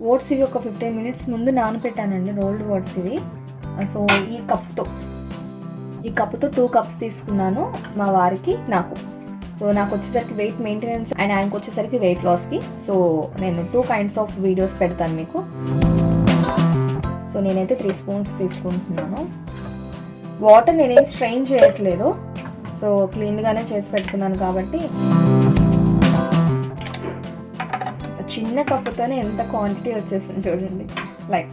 Oats ఇవి ఒక fifteen minutes ముందు నానపెట్టానండి రోల్డ్ ఓట్స్ ఇవి. సో ఈ కప్తో ఈ కప్తో టూ కప్స్ తీసుకున్నాను మా వారికి నాకు. సో నాకు వచ్చేసరికి వెయిట్ మెయింటెనెన్స్ అండ్ ఆయనకు వచ్చేసరికి వెయిట్ లాస్కి సో నేను టూ కైండ్స్ ఆఫ్ వీడియోస్ పెడతాను మీకు. సో నేనైతే త్రీ స్పూన్స్ తీసుకుంటున్నాను. వాటర్ నేనేం స్ట్రెయిన్ చేయట్లేదు. సో క్లీన్గానే చేసి పెట్టుకున్నాను కాబట్టి. చిన్న కప్పుతోనే ఎంత క్వాంటిటీ వచ్చేసింది చూడండి. లైక్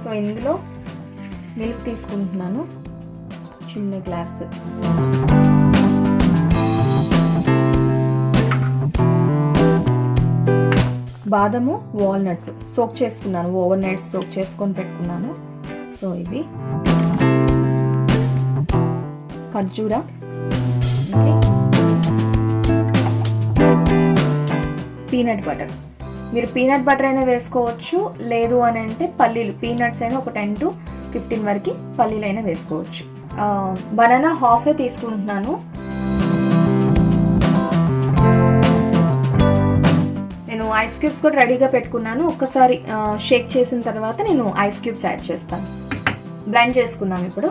సో ఇందులో మిల్క్ తీసుకుంటున్నాను. చిన్న గ్లాస్ బాదము వాల్నట్స్ సోక్ చేసుకున్నాను. ఓవర్ నైట్స్ సోక్ చేసుకొని పెట్టుకున్నాను. సో ఇవి. ఖర్జూరా. పీనట్ బటర్ మీరు పీనట్ బటర్ అయినా వేసుకోవచ్చు. లేదు అని అంటే పల్లీలు. పీనట్స్ అయినా ఒక టెన్ టు ఫిఫ్టీన్ వరకు పల్లీలు అయినా వేసుకోవచ్చు బనానా హాఫే తీసుకుంటున్నాను. నేను ఐస్ క్యూబ్స్ కూడా రెడీగా పెట్టుకున్నాను. ఒక్కసారి షేక్ చేసిన తర్వాత నేను ఐస్ క్యూబ్స్ యాడ్ చేస్తాను. బ్లెండ్ చేసుకుందాం ఇప్పుడు.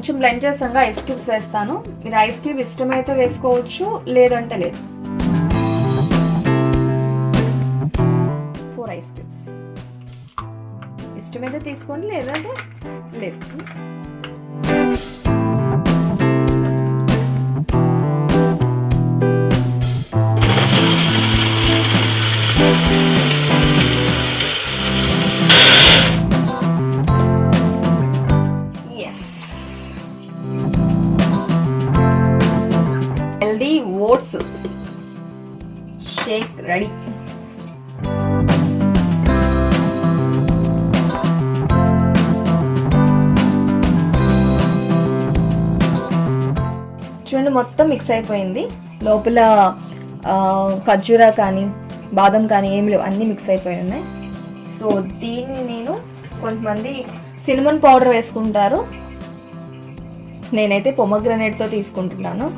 కొంచెం బ్లెండ్ చేసాక ఐస్ క్యూబ్స్ వేస్తాను. మీరు ఐస్ క్యూబ్ ఇష్టమైతే వేసుకోవచ్చు లేదంటే లేదు. ఫోర్ ఐస్ క్యూబ్స్ ఇష్టమైతే తీసుకోండి లేదంటే లేదు. Healthy oats. Shake ready. చూడండి మొత్తం మిక్స్ అయిపోయింది. లోపల ఖర్జూరా కానీ బాదం కానీ ఏం లేవు అన్నీ మిక్స్ అయిపోయి ఉన్నాయి. సో దీన్ని నేను కొంతమంది సినిమన్ పౌడర్ వేసుకుంటారు. నేనైతే పొమగ్రనేట్తో తీసుకుంటున్నాను.